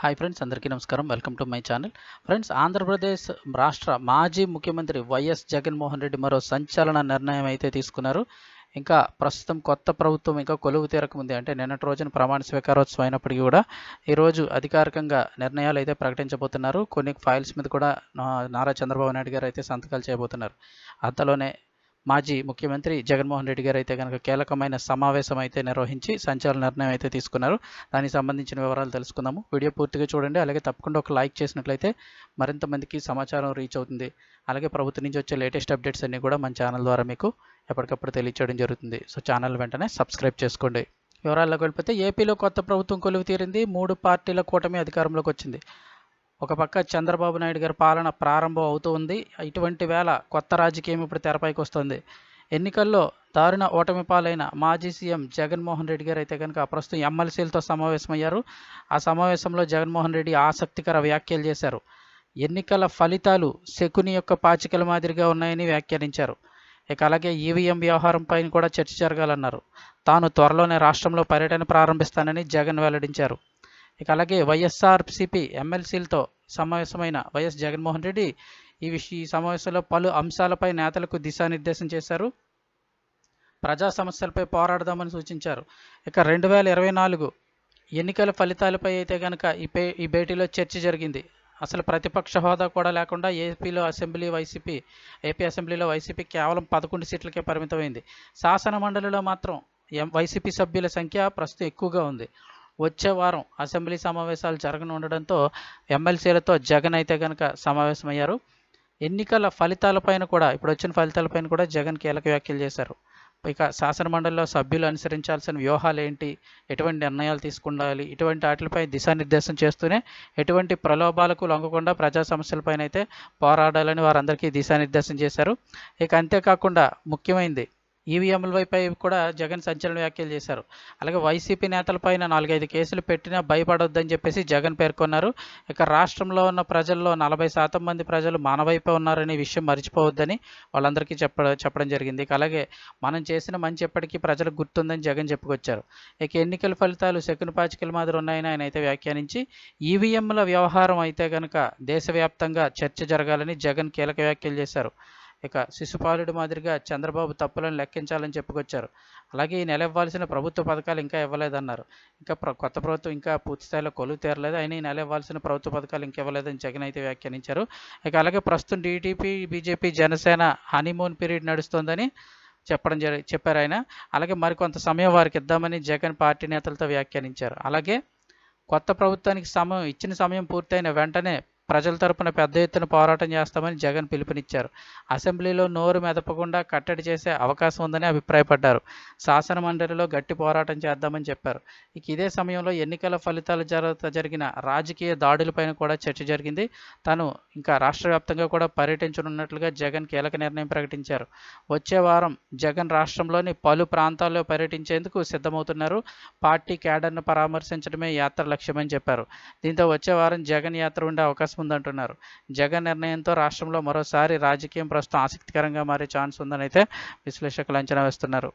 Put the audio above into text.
Hi friends అందరికీ నమస్కారం. Welcome to my channel friends Andhra Pradesh రాష్ట్ర మాజీ ముఖ్యమంత్రి వైఎస్ జగన్మోహన్ రెడ్డి మరో సంచలన నిర్ణయం అయితే తీసుకున్నారు. ఇంకా ప్రస్తుతం కొత్త ప్రభుత్వం ఇంకా కొలువు తీరకముంది అంటే నిన్నటి రోజున ప్రమాణ స్వీకారోత్సవం అయినప్పటికీ కూడా ఈరోజు అధికారికంగా నిర్ణయాలు అయితే ప్రకటించబోతున్నారు. కొన్ని ఫైల్స్ మీద కూడా నారా చంద్రబాబు నాయుడు గారు అయితే సంతకాలు చేయబోతున్నారు. అంతలోనే మాజీ ముఖ్యమంత్రి జగన్మోహన్ రెడ్డి గారు అయితే కనుక కీలకమైన సమావేశం అయితే నిర్వహించి సంచలన నిర్ణయం అయితే తీసుకున్నారు. దానికి సంబంధించిన వివరాలు తెలుసుకుందాము. వీడియో పూర్తిగా చూడండి. అలాగే తప్పకుండా ఒక లైక్ చేసినట్లయితే మరింత మందికి సమాచారం రీచ్ అవుతుంది. అలాగే ప్రభుత్వం నుంచి వచ్చే లేటెస్ట్ అప్డేట్స్ అన్నీ కూడా మన ఛానల్ ద్వారా మీకు ఎప్పటికప్పుడు తెలియచేయడం జరుగుతుంది. సో ఛానల్ వెంటనే సబ్స్క్రైబ్ చేసుకోండి. వివరాల్లోకి వెళ్ళిపోతే ఏపీలో కొత్త ప్రభుత్వం కొలువు తీరింది మూడు పార్టీల కూటమి అధికారంలోకి వచ్చింది. ఒక పక్క చంద్రబాబు నాయుడు గారి పాలన ప్రారంభం అవుతూ ఉంది. ఇటువంటి వేళ కొత్త రాజకీయం ఇప్పుడు తెరపైకి వస్తుంది. ఎన్నికల్లో దారుణ ఓటమి పాలైన మాజీ సీఎం జగన్మోహన్ రెడ్డి గారు అయితే కనుక ప్రస్తుతం ఎమ్మెల్సీలతో సమావేశమయ్యారు. ఆ సమావేశంలో జగన్మోహన్ రెడ్డి ఆసక్తికర వ్యాఖ్యలు చేశారు. ఎన్నికల ఫలితాలు శకుని యొక్క పాచికల మాదిరిగా ఉన్నాయని వ్యాఖ్యానించారు. ఇక అలాగే ఈవీఎం వ్యవహారంపై కూడా చర్చ జరగాలన్నారు. తాను త్వరలోనే రాష్ట్రంలో పర్యటన ప్రారంభిస్తానని జగన్ వెల్లడించారు. ఇక అలాగే వైఎస్ఆర్సిపి ఎమ్మెల్సీలతో సమావేశమైన వైఎస్ జగన్మోహన్ రెడ్డి ఈ విషయ ఈ సమావేశంలో పలు అంశాలపై నేతలకు దిశానిర్దేశం చేశారు. ప్రజా సమస్యలపై పోరాడదామని సూచించారు. ఇక రెండు వేల ఇరవై నాలుగు ఎన్నికల ఫలితాలపై అయితే కనుక ఈ పే ఈ భేటీలో చర్చ జరిగింది. అసలు ప్రతిపక్ష హోదా కూడా లేకుండా ఏపీలో అసెంబ్లీ వైసీపీ ఏపీ అసెంబ్లీలో వైసీపీ కేవలం పదకొండు సీట్లకే పరిమితమైంది. శాసన మండలిలో మాత్రం ఎం వైసీపీ సభ్యుల సంఖ్య ప్రస్తుతం ఎక్కువగా ఉంది. వచ్చే వారం అసెంబ్లీ సమావేశాలు జరగనుండడంతో ఎమ్మెల్సీలతో జగన్ అయితే కనుక సమావేశమయ్యారు. ఎన్నికల ఫలితాలపైన కూడా ఇప్పుడు వచ్చిన ఫలితాలపైన కూడా జగన్ కీలక వ్యాఖ్యలు చేశారు. ఇక శాసనమండలిలో సభ్యులు అనుసరించాల్సిన వ్యూహాలు ఏంటి? ఎటువంటి నిర్ణయాలు తీసుకుండాలి? ఇటువంటి వాటిపై దిశానిర్దేశం చేస్తూనే ఎటువంటి ప్రలోభాలకు లొంగకుండా ప్రజా సమస్యలపైన అయితే పోరాడాలని వారందరికీ దిశానిర్దేశం చేశారు. ఇక అంతేకాకుండా ముఖ్యమైనది ఈవీఎంలపై కూడా జగన్ సంచలన వ్యాఖ్యలు చేశారు. అలాగే వైసీపీ నేతలపైన నాలుగైదు కేసులు పెట్టినా భయపడొద్దని చెప్పేసి జగన్ పేర్కొన్నారు. ఇక రాష్ట్రంలో ఉన్న ప్రజల్లో నలభై శాతం మంది ప్రజలు మన వైపే ఉన్నారనే విషయం మర్చిపోవద్దని వాళ్ళందరికీ చెప్ప చెప్పడం జరిగింది. ఇక అలాగే మనం చేసిన మంచి ఎప్పటికీ ప్రజలకు గుర్తుందని జగన్ చెప్పుకొచ్చారు. ఇక ఎన్నికల ఫలితాలు శకుని పాచికల మాదిరి ఉన్నాయని ఆయన అయితే వ్యాఖ్యానించి ఈవీఎంల వ్యవహారం అయితే కనుక దేశవ్యాప్తంగా చర్చ జరగాలని జగన్ కీలక వ్యాఖ్యలు చేశారు. ఇక శిశుపాలుడి మాదిరిగా చంద్రబాబు తప్పులను లెక్కించాలని చెప్పుకొచ్చారు. అలాగే ఈ నెల ఇవ్వాల్సిన ప్రభుత్వ పథకాలు ఇంకా ఇవ్వలేదన్నారు. ఇంకా ప్ర కొత్త ప్రభుత్వం ఇంకా పూర్తి స్థాయిలో కొలువు తీరలేదు. అయినా ఈ నెల ఇవ్వాల్సిన ప్రభుత్వ పథకాలు ఇంకా ఇవ్వలేదని జగన్ అయితే వ్యాఖ్యానించారు. ఇక అలాగే ప్రస్తుతం TDP BJP Janasena honeymoon period నడుస్తోందని చెప్పడం జరి చెప్పారు ఆయన. అలాగే మరికొంత సమయం వారికి ఇద్దామని జగన్ పార్టీ నేతలతో వ్యాఖ్యానించారు. అలాగే కొత్త ప్రభుత్వానికి సమయం ఇచ్చిన సమయం పూర్తయిన వెంటనే ప్రజల తరపున పెద్ద ఎత్తున పోరాటం చేస్తామని జగన్ పిలుపునిచ్చారు. అసెంబ్లీలో నోరు మెదపకుండా కట్టడి చేసే అవకాశం ఉందని అభిప్రాయపడ్డారు. శాసన మండలిలో గట్టి పోరాటం చేద్దామని చెప్పారు. ఇక ఇదే సమయంలో ఎన్నికల ఫలితాలు జర జరిగిన రాజకీయ దాడులపైన కూడా చర్చ జరిగింది. తాను ఇంకా రాష్ట్ర వ్యాప్తంగా కూడా పర్యటించనున్నట్లుగా జగన్ కీలక నిర్ణయం ప్రకటించారు. వచ్చే వారం జగన్ రాష్ట్రంలోని పలు ప్రాంతాల్లో పర్యటించేందుకు సిద్ధమవుతున్నారు. పార్టీ క్యాడర్ను పరామర్శించడమే యాత్ర లక్ష్యమని చెప్పారు. దీంతో వచ్చే వారం జగన్ యాత్ర ఉండే అవకాశం ఉందంటున్నారు. జగన్ నిర్ణయంతో రాష్ట్రంలో మరోసారి రాజకీయం ప్రస్తుతం ఆసక్తికరంగా మారే ఛాన్స్ ఉందని అయితే విశ్లేషకులు అంచనా వేస్తున్నారు.